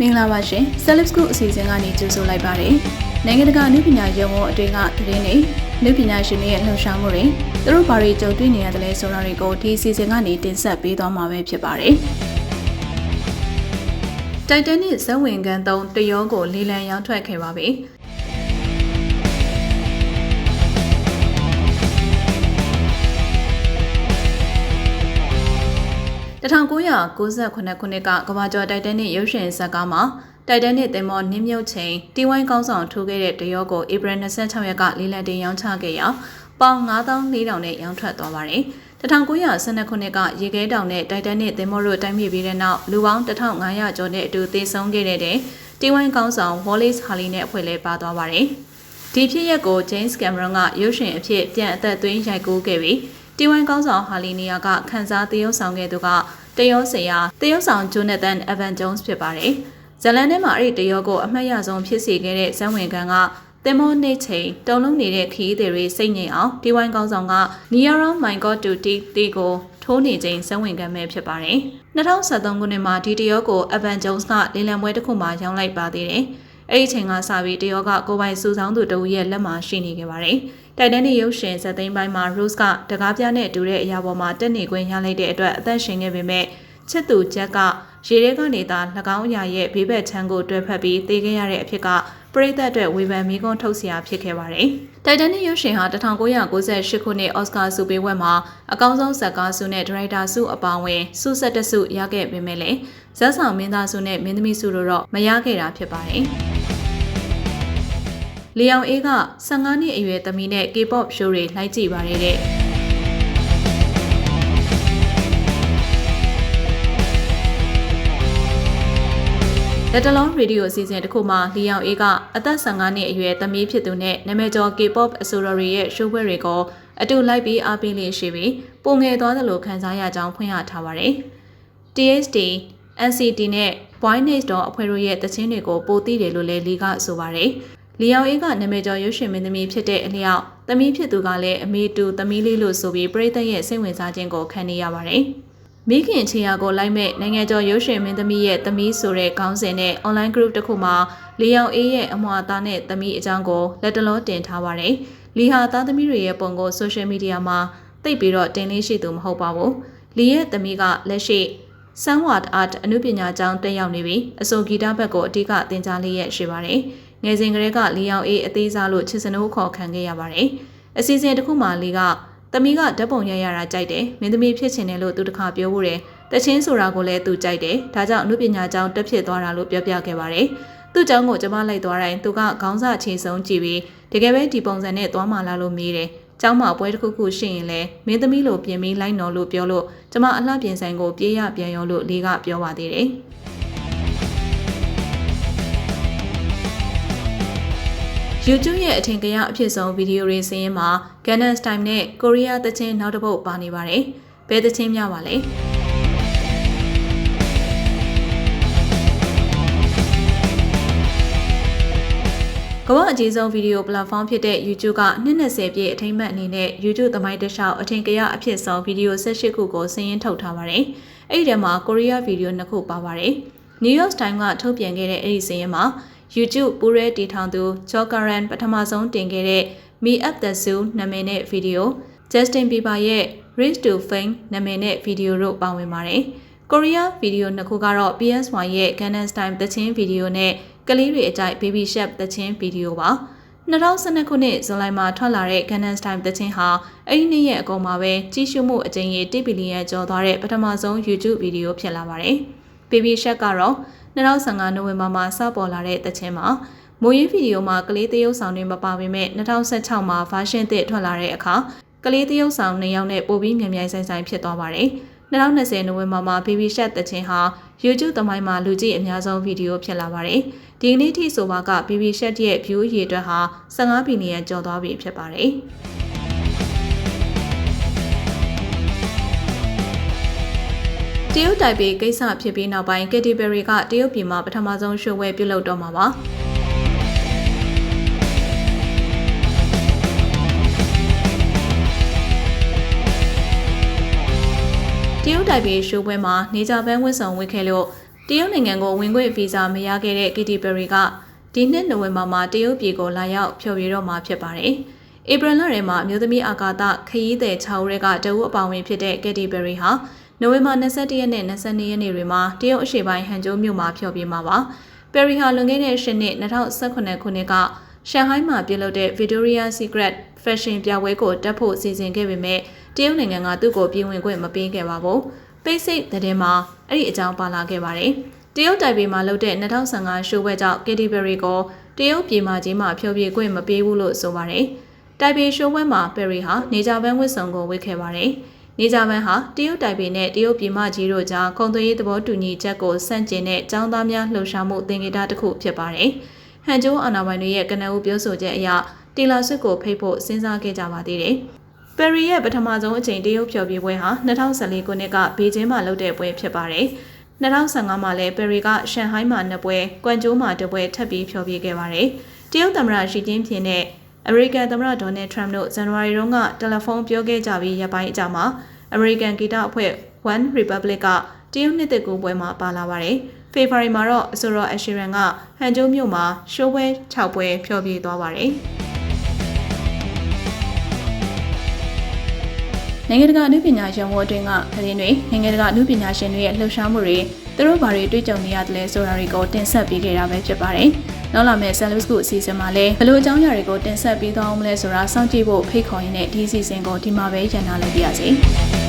မင်္ဂလာပါရှင် Celeb School အစီအစဉ်ကနေကြိုဆိုလိုက်ပါတယ်။နိုင်ငံတကာနုပညာရုံးဝအတွင်းကသတင်းတွေနုပညာရှင်တွေရဲ့လှုပ်ရှားမှုတွေသူတို့ဘာတွေကြုံတွေ့နေရတယ်လဲဆိုတာတွေကိုဒီအစီအစဉ်ကနေတင်ဆက်ပေးသွားမှာပဲဖြစ်ပါတယ်။တိုက်တန်နစ်ဇဝင်ကန်သုံးတရောကိုလေးလံရောင်းထွက်ခဲ့ပါပြီ။ 1998ခုနှစ်ကကမ္ဘာကျော်တိုက်တန်နစ်ရုပ်ရှင်ဇာတ်ကားမှာတိုက်တန်နစ်သင်္ဘောနင်းမြုပ်ချိန်တီဝိုင်းကောင်းဆောင်ထိုးခဲ့တဲ့တရောကိုဧပြီ26ရက်ကလေးလံတင်ရောင်းချခဲ့ရာပေါင်9400နဲ့ရောင်းထွက်သွားပါတယ်။1912ခုနှစ်ကရေခဲတောင်နဲ့တိုက်တန်နစ်သင်္ဘောတို့တိုက်မိပြီးတဲ့နောက်လူပေါင်း1500ကျော်နဲ့အတူသေဆုံးခဲ့တဲ့တီဝိုင်းကောင်းဆောင် Wallace Harley နဲ့အဖွဲ့လဲပါသွားပါတယ်။ဒီဖြစ်ရပ်ကို James Cameron ကရုပ်ရှင်အဖြစ်ပြန်အသက်သွင်းရိုက်ကူးခဲ့ပြီးတီဝိုင်းကောင်းဆောင်ဟာလီနီယာကခန်းစားသရုပ်ဆောင်ခဲ့သူက တရောဆရာတရုပ်ဆောင်ဂျိုနသန်အဗန်ဂျုံးစ်ဖြစ်ပါတယ်။ဇလန်ထဲမှာအဲ့ဒီတရောကိုအမှတ်ရဆုံးဖြစ်စေခဲ့တဲ့ဇန်ဝင်ကန်ကတင်မောနေချိန်တုံလုံးနေတဲ့ခီးတွေစိတ်ငြိမ်အောင်ဒီဝိုင်းကောင်းဆောင်က Near My God to T တီကိုထိုးနေချိန်ဇန်ဝင်ကန်ပဲဖြစ်ပါတယ်။2013ခုနှစ်မှာဒီတရောကို Evan Jones ကလေလံပွဲတစ်ခုမှာရောင်းလိုက်ပါသေးတယ်။အဲ့ဒီချိန်ကစပြီးတရောကကိုပိုင်စုဆောင်သူတဦးရဲ့လက်မှာရှိနေခဲ့ပါတယ်။ တိုက်တန်းနေရုပ်ရှင်ဇာတ်သိမ်းပိုင်းမှာ Rose ကတကားပြားနဲ့တူတဲ့အရာပေါ်မှာတက်နေခွင့်ရလိုက်တဲ့အတွက်အသက်ရှင်ခဲ့ပေမဲ့ချစ်သူချက်ကရေထဲကနေသာ၎င်းအရာရဲ့ဘေးဘက်ချမ်းကိုတွဲဖက်ပြီးတေးခဲ့ရတဲ့အဖြစ်ကပရိသတ်အတွက်ဝေဖန်မိကွန်းထုတ်စရာဖြစ်ခဲ့ပါတယ်။တိုက်တန်နစ်ရုပ်ရှင်ဟာ1998ခုနှစ်အော်စကာဆုပေးပွဲမှာအကောင်းဆုံးဇာတ်ကားဆုနဲ့ဒါရိုက်တာဆုအပါအဝင်ဆုဆက်တဆုရခဲ့ပေမဲ့လည်းဇက်ဆောင်မင်းသားဆုနဲ့မင်းသမီးဆုတို့တော့မရခဲ့တာဖြစ်ပါတယ်။ လီယောင်အေးက15နှစ်အရွယ်သမီးနဲ့ K-pop show တွေလိုက်ကြည့်ပါရတဲ့လက်တလုံးရေဒီယိုအစီအစဉ်တစ်ခုမှာလီယောင်အေးကအသက်15နှစ်အရွယ်သမီးဖြစ်သူနဲ့နာမည်ကျော် K-pop အဆိုတော်တွေရဲ့ show ပွဲတွေကိုအတူလိုက်ပြီးအားပေးလေးရှိပြီးပုံငယ်သွားသလိုခံစားရကြောင်းဖွင့်ရထားပါတယ်။ THD NCT နဲ့ Boy Next Door အဖွဲ့တို့ရဲ့တခြင်းတွေကိုပိုသိတယ်လို့လည်းလီကဆိုပါတယ်။ လီယောင်အေးကနာမည်ကျော်ရွှေရှင်မင်းသမီးဖြစ်တဲ့အလျောက်သမီးဖြစ်သူကလည်းအမေတူသမီးလေးလို့ဆိုပြီးပြည်သက်ရဲ့စိတ်ဝင်စားခြင်းကိုခံနေရပါတယ်။မိခင်ချေယာကိုလိုက်မဲ့နိုင်ငံကျော်ရုပ်ရှင်မင်းသမီးရဲ့သမီးဆိုတဲ့ခေါင်းစဉ်နဲ့ online group တစ်ခုမှာလီယောင်အေးရဲ့အမွှာသားနဲ့သမီးအကြောင်းကိုလက်တလောတင်ထားပါတယ်။လီဟာသားသမီးတွေရဲ့ပုံကို social media မှာသိပ်ပြီးတော့တင်လေးရှိသူမဟုတ်ပါဘူး။လီရဲ့သမီးကလက်ရှိ Sunward Art အနုပညာကျောင်းတက်ရောက်နေပြီးအဆိုဂီတဘက်ကိုအဓိကသင်ကြားလေးရရှိပါတယ်။ ငယ်စဉ်ကတည်းကလီယောင်အေးအသေးစားလို့ချစ်စနိုးခေါ်ခံခဲ့ရပါတယ်။အစီအစဉ်တစ်ခုမှာလီကသမီးကဓာတ်ပုံရိုက်ရတာကြိုက်တယ်မင်းသမီးဖြစ်ချင်တယ်လို့သူတခါပြောဖို့တယ်တချင်းဆိုတာကိုလည်းသူကြိုက်တယ်ဒါကြောင့်အမှုပညာကျောင်းတက်ဖြစ်သွားတာလို့ပြောပြခဲ့ပါတယ်သူ့ကျောင်းကိုကျမလိုက်သွားတိုင်းသူကခေါင်းစချေဆုံးကြည့်ပြီးတကယ်ပဲဒီပုံစံနဲ့သွားမှလာလို့မေးတယ်ကျောင်းမှာပွဲတစ်ခုခုရှိရင်လည်းမင်းသမီးလိုပြင်ပြီးလိုက်နော်လို့ပြောလို့ကျမအလှပြင်ဆိုင်ကိုပြေးရပြန်ရောလို့လေးကပြောပါသေးတယ် YouTube ရဲ့အထင်ကရအဖြစ်ဆုံးဗီဒီယိုတွေစင်းရင်မှာ Gangnam Style နဲ့ Korea သချင်းနောက်တစ်ပုတ်ပါနေပါတယ်။ဘယ်သချင်းများပါလဲ။ကမ္ဘာအကြီးဆုံးဗီဒီယိုပလက်ဖောင်းဖြစ်တဲ့ YouTube က20ပြည့်အထိမ်းအမှတ်အနေနဲ့ YouTube သမိုင်းတစ်လျှောက်အထင်ကရအဖြစ်ဆုံးဗီဒီယို18ခုကိုစင်းရင်ထုတ်ထားပါတယ်။အဲ့ဒီထဲမှာ Korea ဗီဒီယိုနှစ်ခုပါပါတယ်။ New York Times ကထုတ်ပြန်ခဲ့တဲ့အဲ့ဒီစင်းရင်မှာ YouTube ပူရဲတီထောင်သူ Jokaran ပထမဆုံးတင်ခဲ့တဲ့ Me Up the Zoo နာမည်နဲ့ဗီဒီယို Justin Bieber ရဲ့ Race to Fame နာမည်နဲ့ဗီဒီယိုတို့ပါဝင်ပါတယ်။ Korea ဗီဒီယိုနှစ်ခုကတော့ PSY ရဲ့ Gangnam Style သချင်းဗီဒီယိုနဲ့ကလေးတွေအကြိုက် Baby Shark သချင်းဗီဒီယိုပါ2012ခုနှစ်ဇူလိုင်မှာထွက်လာတဲ့ Gangnam Style သချင်းဟာအဲ့ဒီနေ့ရဲ့အကုန်မှာပဲကြီးစုမှုအကြိမ်ရေ1ဘီလီယံကျော်သွားတဲ့ပထမဆုံး YouTube ဗီဒီယိုဖြစ်လာပါတယ်။ Baby Shark ကတော့ 2015နိုဝင်ဘာမှာစပေါ်လာတဲ့တခြင်းမှာမိုးရေးဗီဒီယိုမှာကလေးသရုပ်ဆောင်တွေမပါပေမဲ့2016မှာ version သစ်ထွက်လာတဲ့အခါကလေးသရုပ်ဆောင်နှစ်ယောက်နဲ့ပိုပြီးမြန်မြန်ဆိုင်ဆိုင်ဖြစ်သွားပါတယ်။2020နိုဝင်ဘာမှာ Baby Shark တခြင်းဟာ YouTube သမိုင်းမှာလူကြည့်အများဆုံးဗီဒီယိုဖြစ်လာပါတယ်။ဒီကနေ့ထိဆိုပါက Baby Shark ရဲ့ view ရေအတွက်ဟာ15ဘီလီယံကျော်သွားပြီဖြစ်ပါတယ်။ တရုတ်တိုင်ပေကိစ္စဖြစ်ပြီးနောက်ပိုင်းကက်တီဘယ်ရီကတရုတ်ပြည်မှာပထမဆုံးရှိုးဝဲပြုလုပ်တော့မှာပါတရုတ်တိုင်ပေရှိုးပွဲမှာနေကြပန်းဝစ်ဆောင်ဝစ်ခဲ့လို့တရုတ်နိုင်ငံကိုဝင်ခွင့်ဗီဇာမရခဲ့တဲ့ Katy Perry ကဒီနှစ်နိုဝင်ဘာမှာတရုတ်ပြည်ကိုလာရောက်ဖျော်ဖြေတော့မှာဖြစ်ပါတယ်။ဧပြီလထဲမှာအမျိုးသမီးအာကာသခရီးသည်6ဦးကတအုပ်အပေါင်းဝင်ဖြစ်တဲ့ Katy Perry ဟာ နိုဝင်ဘာ21ရက်နဲ့22ရက်နေ့တွေမှာတရုတ်အရှေ့ပိုင်းဟန်ကျိုးမြို့မှာဖျော်ဖြေမှာပါ။ Perry ဟာလွန်ခဲ့တဲ့၈နှစ်2018ခုနှစ်ကရှန်ဟိုင်းမှာပြုလုပ်တဲ့ Victoria Secret Fashion ပြပွဲကိုတက်ဖို့စီစဉ်ခဲ့ပေမဲ့တရုတ်နိုင်ငံကသူ့ကိုပြည်ဝင်ခွင့်မပေးခဲ့ပါဘူး။ပိတ်စိတ်တဲ့မှာအဲ့ဒီအကြောင်းပါလာခဲ့ပါတယ်။တရုတ်တိုင်ပေမှာလုပ်တဲ့2015ရှိုးပွဲကြောင့် Katy Perry ကိုတရုတ်ပြည်မှာကြီးမှာဖျော်ဖြေခွင့်မပေးဘူးလို့ဆိုပါတယ်။တိုင်ပေရှိုးပွဲမှာ Perry ဟာနေကြပန်းဝတ်စုံကိုဝတ်ခဲ့ပါတယ်။ နေကြပန်းဟာတရုတ်တိုင်ပေနဲ့တရုတ်ပြည်မကြီးတို့ကြားခုံသွေးရေးသဘောတူညီချက်ကိုစန့်ကျင်တဲ့ចောင်းသားများလှုပ်ရှားမှုသင်္ကေတတစ်ခုဖြစ်ပါတယ်။ဟန်ကျိုးအာနာပိုင်တွေရဲ့ကနအူပြောဆိုချက်အရတီလာဆွစ်ကိုဖိတ်ဖို့စဉ်းစားခဲ့ကြပါသေးတယ်။ပယ်ရီရဲ့ပထမဆုံးအချိန်တရုတ်ဖျော်ဖြေပွဲဟာ2014ခုနှစ်ကဘေကျင်းမှာလုပ်တဲ့ပွဲဖြစ်ပါတယ်။2015မှာလည်းပယ်ရီကရှန်ဟိုင်းမှာနှစ်ပွဲ၊ကွမ်ကျိုးမှာတစ်ပွဲထပ်ပြီးဖျော်ဖြေခဲ့ပါတယ်။တရုတ်သမ္မတရှီကျင်းဖျင်နဲ့ အမေရိကန်သမ္မတဒေါ်နယ်ထရမ့်တို့ဇန်နဝါရီတုန်းကတယ်လီဖုန်းပြောခဲ့ကြပြီးရပိုင်းအကြာမှာအမေရိကန်ဂီတအဖွဲ့ One Republic ကတရုတ်နှစ်သက်ကူပွဲမှာပါလာပါတယ်။ဖေဖော်ဝါရီမှာတော့အဆိုတော်အရှီရန်ကဟန်ကျိုးမြို့မှာရှိုးပွဲ6ပွဲဖျော်ဖြေသွားပါတယ်။နိုင်ငံတကာအနုပညာရှင်ဝအတွင်းကသတင်းတွေနိုင်ငံတကာအနုပညာရှင်တွေရဲ့လှုပ်ရှားမှုတွေ သူတို့ဘာတွေတွေ့ကြုံနေရတယ်လဲဆိုတာတွေကိုတင်ဆက်ပေးခဲ့တာပဲဖြစ်ပါတယ်။နောက်လာမယ့် Salus ကုအစီအစဉ်မှာလည်းဘယ်လိုအကြောင်းအရာတွေကိုတင်ဆက်ပေးသွားအောင်မလဲဆိုတာစောင့်ကြည့်ဖို့ဖိတ်ခေါ်ရင်းနဲ့ဒီအစီအစဉ်ကိုဒီမှာပဲရန်နာလိုက်ပါရစေ။